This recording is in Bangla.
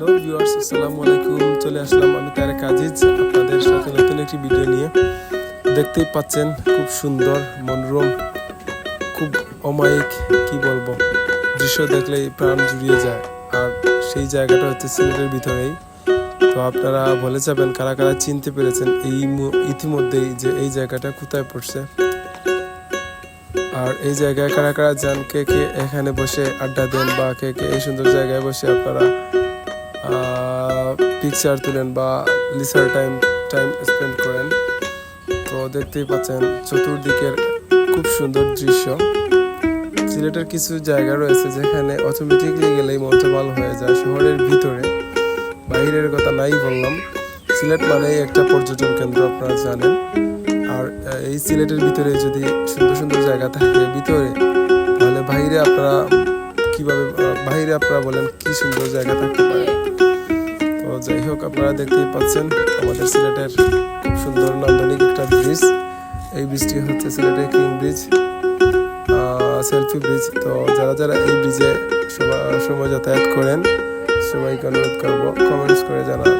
হ্যালো ভিউয়ার্স, আসসালামু আলাইকুম। চলে আসলাম আমি তার কাজিজ আপনাদের সাথে নতুন একটি ভিডিও নিয়ে। দেখতেই পাচ্ছেন, খুব সুন্দর, মনোরম, খুব অমায়িক, কি বলব, দৃশ্য দেখলেই প্রাণ জুড়িয়ে যায়। আর সেই জায়গাটা হচ্ছে সিলেটের ভিতরেই। তো আপনারা বলে যাবেন, কারা কারা চিনতে পেরেছেন এই ইতিমধ্যেই যে এই জায়গাটা কোথায় পড়ছে। আর এই জায়গায় কারা কারা যান, কে কে এখানে বসে আড্ডা দেন বা কে কে এই সুন্দর জায়গায় বসে আপনারা পিকচার তুলেন বা লিসার টাইম টাইম স্পেন্ড করেন। তো দেখতেই পাচ্ছেন, চতুর্দিকের খুব সুন্দর দৃশ্য। সিলেটের কিছু জায়গা রয়েছে যেখানে অটোমেটিকলি গেলেই মনটা ভালো হয়ে যায় শহরের ভিতরে। বাইরের কথা নাই বললাম। সিলেট মানেই একটা পর্যটন কেন্দ্র আপনারা জানেন। আর এই সিলেটের ভিতরে যদি সুন্দর সুন্দর জায়গা থাকে ভিতরে, তাহলে বাইরে আপনারা কীভাবে বাইরে আপনারা বলেন কি সুন্দর জায়গা থাকতে পারে। তো যাই হোক, আপনারা দেখতেই পাচ্ছেন, আমাদের সিলেটের খুব সুন্দর নান্দনিক একটা ব্রিজ এই ব্রিজটি হচ্ছে সিলেটের কিং ব্রিজ সেলফি ব্রিজ তো যারা যারা এই ব্রিজে সময় যাতায়াত করেন, সবাইকে অনুরোধ করব কমেন্টস করে জানান।